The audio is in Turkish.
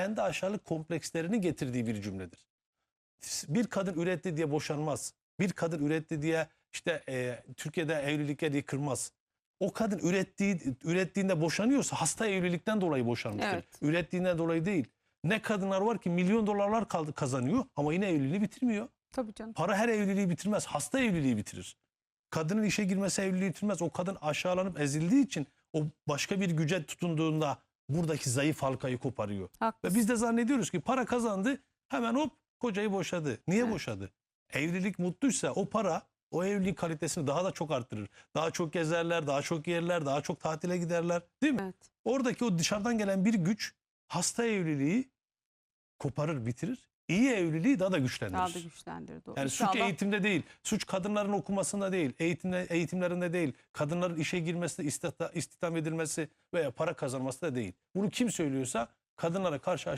kendi aşağılık komplekslerini getirdiği bir cümledir. Bir kadın üretti diye boşanmaz. Bir kadın üretti diye işte e, Türkiye'de evlilikler yıkılmaz. O kadın ürettiği ürettiğinde boşanıyorsa hasta evlilikten dolayı boşanmıştır. Evet. Ürettiğinden dolayı değil. Ne kadınlar var ki milyon dolarlar kaldı kazanıyor ama yine evliliği bitirmiyor. Tabii canım. Para her evliliği bitirmez. Hasta evliliği bitirir. Kadının işe girmesi evliliği bitirmez. O kadın aşağılanıp ezildiği için o başka bir güce tutunduğunda buradaki zayıf halkayı koparıyor. Ve Haklısın. biz de zannediyoruz ki para kazandı hemen hop kocayı boşadı. Niye Evet. boşadı? Evlilik mutluysa o para o evlilik kalitesini daha da çok arttırır. Daha çok gezerler, daha çok yerler, daha çok tatile giderler değil mi? Evet. Oradaki o dışarıdan gelen bir güç hasta evliliği koparır, bitirir. İyi evliliği daha da güçlendirir. Daha da güçlendir. Doğru. Yani suç İnşallah eğitimde değil, suç kadınların okumasında değil, eğitimde, eğitimlerinde değil, kadınların işe girmesi, istihda- istihdam edilmesi veya para kazanması da değil. Bunu kim söylüyorsa kadınlara karşı